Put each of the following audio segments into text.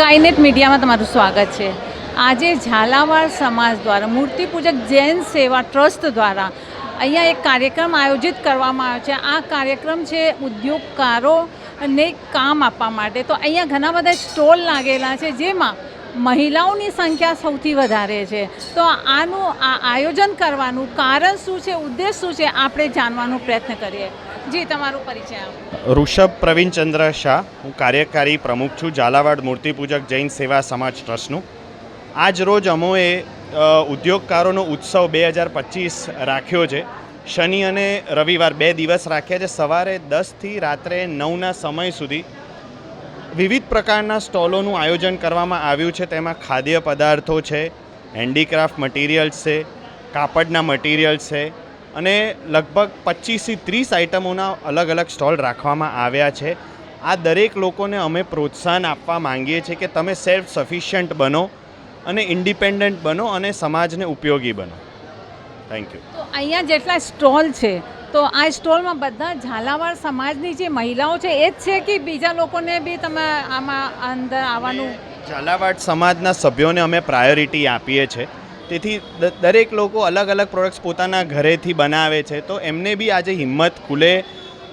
Skynet મીડિયામાં તમારું સ્વાગત છે. આજે ઝાલાવાડ સમાજ દ્વારા, મૂર્તિપૂજક જૈન સેવા ટ્રસ્ટ દ્વારા અહીંયા એક કાર્યક્રમ આયોજિત કરવામાં આવ્યો છે. આ કાર્યક્રમ છે ઉદ્યોગકારોને કામ આપવા માટે. તો અહીંયા ઘણા બધા સ્ટોલ લાગેલા છે, જેમાં મહિલાઓની સંખ્યા સૌથી વધારે છે. તો આનું આ આયોજન કરવાનું કારણ શું છે, ઉદ્દેશ શું છે, આપણે જાણવાનો પ્રયત્ન કરીએ. જી, તમારું પરિચય ઋષભ પ્રવીણચંદ્ર શાહ, હું કાર્યકારી પ્રમુખ છું, ઝાલાવાડ મૂર્તિપૂજક જૈન સેવા સમાજ ટ્રસ્ટનું. આજ રોજ અમોએ ઉદ્યોગકારોનો ઉત્સવ બે હજાર પચીસ રાખ્યો છે. શનિ અને રવિવાર બે દિવસ રાખ્યા છે. સવારે દસથી રાત્રે નવના સમય સુધી વિવિધ પ્રકારના સ્ટોલોનું આયોજન કરવામાં આવ્યું છે. તેમાં ખાદ્ય પદાર્થો છે, હેન્ડીક્રાફ્ટ મટીરિયલ્સ છે, કાપડના મટીરિયલ્સ છે અને લગભગ પચીસથી ત્રીસ આઇટમોના અલગ અલગ સ્ટોલ રાખવામાં આવ્યા છે. આ દરેક લોકોને અમે પ્રોત્સાહન આપવા માંગીએ છીએ કે તમે સેલ્ફ સફિશિયન્ટ બનો અને ઇન્ડિપેન્ડન્ટ બનો અને સમાજને ઉપયોગી બનો. થેન્ક યુ તો અહીંયા જેટલા સ્ટોલ છે તો આ સ્ટોલમાં બધા ઝાલાવાડ સમાજની જે મહિલાઓ છે એ જ છે કે બીજા લોકોને બી તમે આમાં અંદર આવવાનું? ઝાલાવાડ સમાજના સભ્યોને અમે પ્રાયોરિટી આપીએ છીએ. તેથી દ- દરેક લોકો અલગ અલગ પ્રોડક્ટ્સ પોતાના ઘરેથી બનાવે છે. તો એમને બી આજે હિંમત ખુલે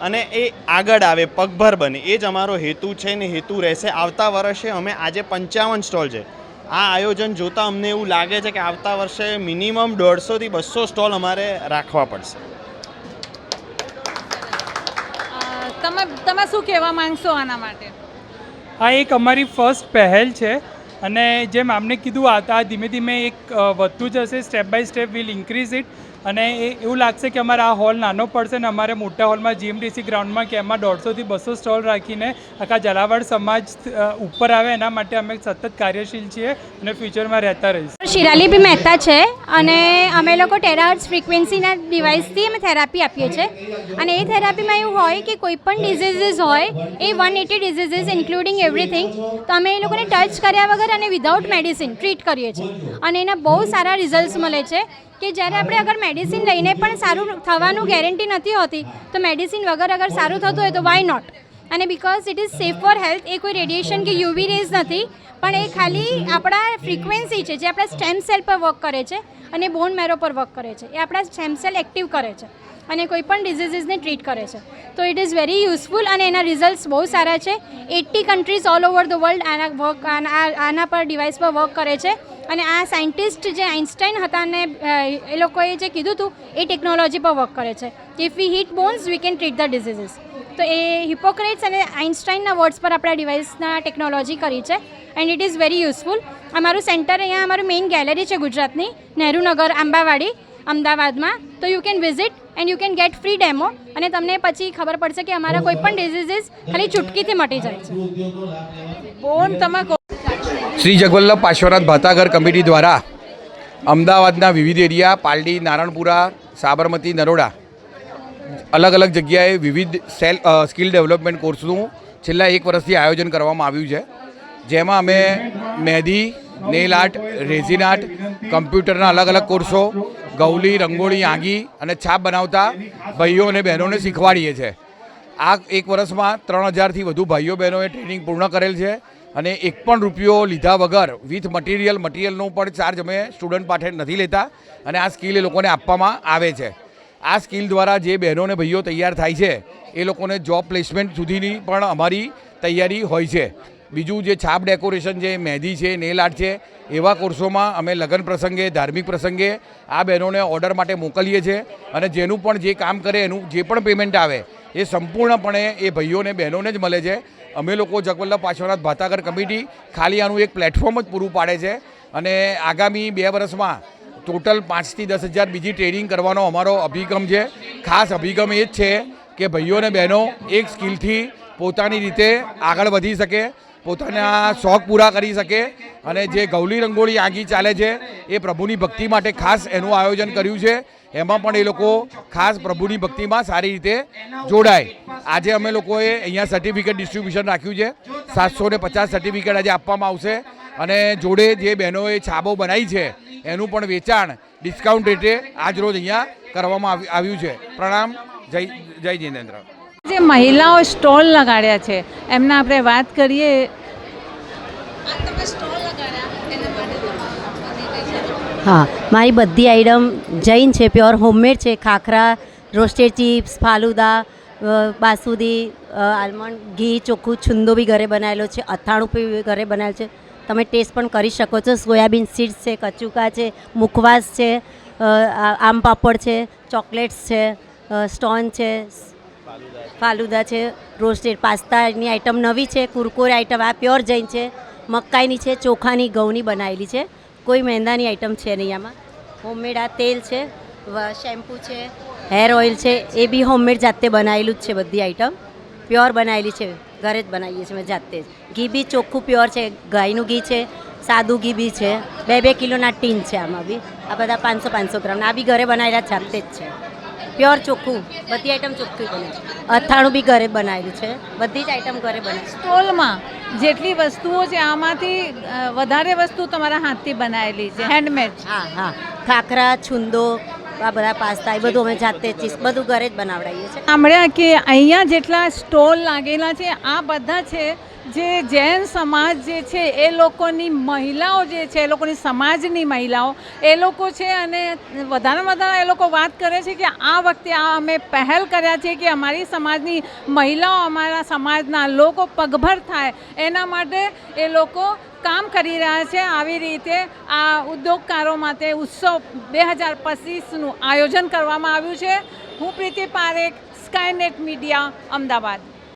અને એ આગળ આવે પગભર બને. એ જ અમારો હેતુ છે ને હેતુ રહેશે. આવતા વર્ષે અમે આજે પંચાવન સ્ટોલ છે. આ આયોજન જોતાં અમને એવું લાગે છે કે આવતા વર્ષે મિનિમમ દોઢસોથી બસો સ્ટોલ અમારે રાખવા પડશે. તમે તમે શું કહેવા માંગશો આના માટે? આ એક અમારી ફર્સ્ટ પહેલ છે. અને જેમ આમને કીધું, આ ધીમે ધીમે એક વધતું જશે step by step will increase it અને એ એવું લાગશે કે અમારે આ હોલ નાનો પડશે ને અમારે મોટા હોલમાં જીએમડીસી ગ્રાઉન્ડમાં કે એમાં દોઢસોથી બસો સ્ટોલ રાખીને આખા ઝાલાવાડ સમાજ ઉપર આવે એના માટે અમે સતત કાર્યશીલ છીએ અને ફ્યુચરમાં રહેતા રહીશું. શિરાલી બી મહેતા છે અને અમે લોકો ટેરાહર્ટ્સ ફ્રિકવન્સીના ડિવાઇસથી અમે થેરાપી આપીએ છીએ. અને એ થેરાપીમાં એવું હોય કે કોઈ પણ ડિઝીઝીસ હોય, એ one eighty diseases including everything તો અમે એ લોકોને ટચ કર્યા વગર અને વિધાઉટ મેડિસિન ટ્રીટ કરીએ છીએ. અને એના બહુ સારા રિઝલ્ટ્સ મળે છે. કે જ્યારે આપણે અગર મેડિસિન લઈને પણ સારું થવાનું ગેરંટી નથી હોતી, તો મેડિસિન વગર અગર સારું થતું હોય તો વાય નોટ અને because it is safe for health એ કોઈ રેડિયેશન કે યુવી રેઝ નથી, પણ એ ખાલી આપણા ફ્રિકવન્સી છે, જે આપણા સ્ટેમ સેલ પર વર્ક કરે છે અને બોન મેરો પર વર્ક કરે છે. એ આપણા સ્ટેમ સેલ એક્ટિવ કરે છે અને કોઈ પણ ડિઝીઝીસને ટ્રીટ કરે છે. તો ઇટ ઇઝ વેરી યુઝફુલ અને એના રિઝલ્ટ્સ બહુ સારા છે. Eighty countries all over the world આના વર્ક આના પર ડિવાઇસ પર વર્ક કરે છે અને આ સાયન્ટિસ્ટ જે આઇન્સ્ટાઈન હતા ને એ લોકોએ જે કીધું હતું એ ટેકનોલોજી પર વર્ક કરે છે. If we heat bones we can treat the diseases તો એ હિપોક્રેટ્સ અને આઇન્સ્ટાઈનના વર્ડ્સ પર આપણા ડિવાઇસના ટેકનોલોજી કરી છે and it is very useful અમારું સેન્ટર અહીંયા અમારું મેઇન ગેલેરી છે ગુજરાતની નહેરુનગર આંબાવાડી અમદાવાદમાં. તો you can visit and you can get free demo અને તમને પછી ખબર પડશે કે અમારા કોઈ પણ ડિઝીઝીસ ખાલી ચૂટકીથી મટી જાય છે. બોન તમે કહો. શ્રી જગવલ્લભ પાશ્વનાથ ભાતાગર કમિટી દ્વારા અમદાવાદના વિવિધ એરિયા પાલડી નારણપુરા સાબરમતી નરોડા અલગ અલગ જગ્યાએ વિવિધ સેલ સ્કિલ ડેવલપમેન્ટ કોર્સનું છેલ્લા એક વર્ષથી આયોજન કરવામાં આવ્યું છે. જેમાં અમે mehndi, nail art, resin art, કમ્પ્યુટરના અલગ અલગ કોર્સો, ગૌલી, રંગોળી, આંગી અને છાપ બનાવતા ભાઈઓ અને બહેનોને શીખવાડીએ છીએ આ એક વર્ષમાં ત્રણ હજારથી વધુ ભાઈઓ બહેનોએ ટ્રેનિંગ પૂર્ણ કરેલ છે અને એક પણ રૂપિયો લીધા વગર વિથ મટીરિયલ, મટીરિયલનો પણ ચાર્જ અમે સ્ટુડન્ટ પાસે નથી લેતા અને આ સ્કિલ એ લોકોને આપવામાં આવે છે. આ સ્કિલ દ્વારા જે બહેનો અને ભાઈઓ તૈયાર થાય છે, એ લોકોને જોબ પ્લેસમેન્ટ સુધીની પણ અમારી તૈયારી હોય છે. બીજું જે છાપ ડેકોરેશન છે, મહેંદી છે નેલ આર્ટ છે, એવા કોર્સોમાં અમે લગ્ન પ્રસંગે, ધાર્મિક પ્રસંગે આ બહેનોને ઓર્ડર માટે મોકલીએ છીએ અને જેનું પણ જે કામ કરે, એનું જે પણ પેમેન્ટ આવે, એ સંપૂર્ણપણે એ ભાઈઓને, બહેનોને જ મળે છે. અમે લોકો જગવલ્લભ પાર્શ્વનાથ ભાતાગર કમિટી ખાલી આનું એક પ્લેટફોર્મ જ પૂરું પાડે છે અને આગામી બે વર્ષમાં ટોટલ પાંચથી દસ હજાર બીજી ટ્રેનિંગ કરવાનો અમારો અભિગમ છે. ખાસ અભિગમ એ જ છે કે ભાઈઓ અને બહેનો એક સ્કિલથી પોતાની રીતે આગળ વધી શકે, પોતાના શોખ પૂરા કરી શકે અને જે ગૌલી રંગોળી આગી ચાલે છે એ પ્રભુની ભક્તિ માટે ખાસ એનું આયોજન કર્યું છે. એમાં પણ એ લોકો ખાસ પ્રભુની ભક્તિમાં સારી રીતે જોડાય. આજે અમે લોકોએ અહીંયા સર્ટિફિકેટ ડિસ્ટ્રીબ્યુશન રાખ્યું છે. સાતસો ને પચાસ સર્ટિફિકેટ આજે આપવામાં આવશે અને જોડે જે બહેનોએ છાબો બનાવી છે એનું પણ વેચાણ ડિસ્કાઉન્ટ રેટે આજરોજ અહીંયા કરવામાં આવ્યું છે. પ્રણામ જય જય જિનેન્દ્ર. જે મહિલાઓ સ્ટોલ લગાડ્યા છે એમના આપણે વાત કરીએ. હા મારી બધી આઈટમ જૈન છે પ્યોર હોમમેડ છે khakhra roasted chips falooda basundi almond ghee ચોખ્ખું છુંદો બી ઘરે બનાવેલો છે અથાણું બી ઘરે બનાવેલું છે. તમે ટેસ્ટ પણ કરી શકો છો. સોયાબીન સીડ્સ છે, કચુકા છે, મુખવાસ છે આમ પાપડ છે, ચોકલેટ્સ છે સ્ટોન છે ફાલુદા છે, રોસ્ટેડ પાસ્તાની આઈટમ નવી છે. કુરકુરે આઈટમ, આ પ્યોર જૈન છે. મકાઈની છે, ચોખાની, ઘઉંની બનાવેલી છે. કોઈ મેંદાની આઈટમ છે નહીં આમાં. હોમમેડ આ તેલ છે શેમ્પુ છે, હેર ઓઇલ છે, એ બી હોમમેડ જાતે બનાવેલું જ છે બધી આઈટમ. પ્યોર બનાવેલી છે. ઘરે જ બનાવીએ છીએ જાતે જ. ઘી બી ચોખ્ખું પ્યોર છે ગાયનું ઘી છે સાદું ઘી બી છે. બે બે કિલોના ટીન છે આમાં બી. આ બધા પાંચસો પાંચસો ગ્રામના આ બી ઘરે બનાવેલા જાતે જ છે. પ્યોર ચોખ્ખું બધી આઈટમ ચોખ્ખી બને છે. અથાણું બી ઘરે બનાવેલું છે. બધી જ આઈટમ ઘરે બને છે. સ્ટોલમાં જેટલી વસ્તુઓ છે આમાંથી વધારે વસ્તુ તમારા હાથથી બનાવેલી છે હેન્ડમેડ હા હા. ખાખરા છુંદો આ બધા પાસ્તા, એ બધું અમે જાતે ચીસ બધું ઘરે જ બનાવડાવીએ છીએ. સાંભળ્યા કે અહીંયા જેટલા સ્ટોલ લાગેલા છે, આ બધા છે જે જૈન સમાજ જે છે, એ લોકોની મહિલાઓ જે છે, એ લોકોની સમાજની મહિલાઓ, એ લોકો છે અને વધારેમાં વધારે એ લોકો વાત કરે છે કે આ વખતે આ અમે પહેલ કર્યા છે કે અમારી સમાજની મહિલાઓ અમારા સમાજના લોકો પગભર થાય. એના માટે એ લોકો કામ કરી રહ્યા છે. આવી રીતે આ ઉદ્યોગકારો માટે ઉત્સવ બે હજાર પચીસનું આયોજન કરવામાં આવ્યું છે. હું પ્રીતિ પારેખ સ્કાયનેટ મીડિયા અમદાવાદ.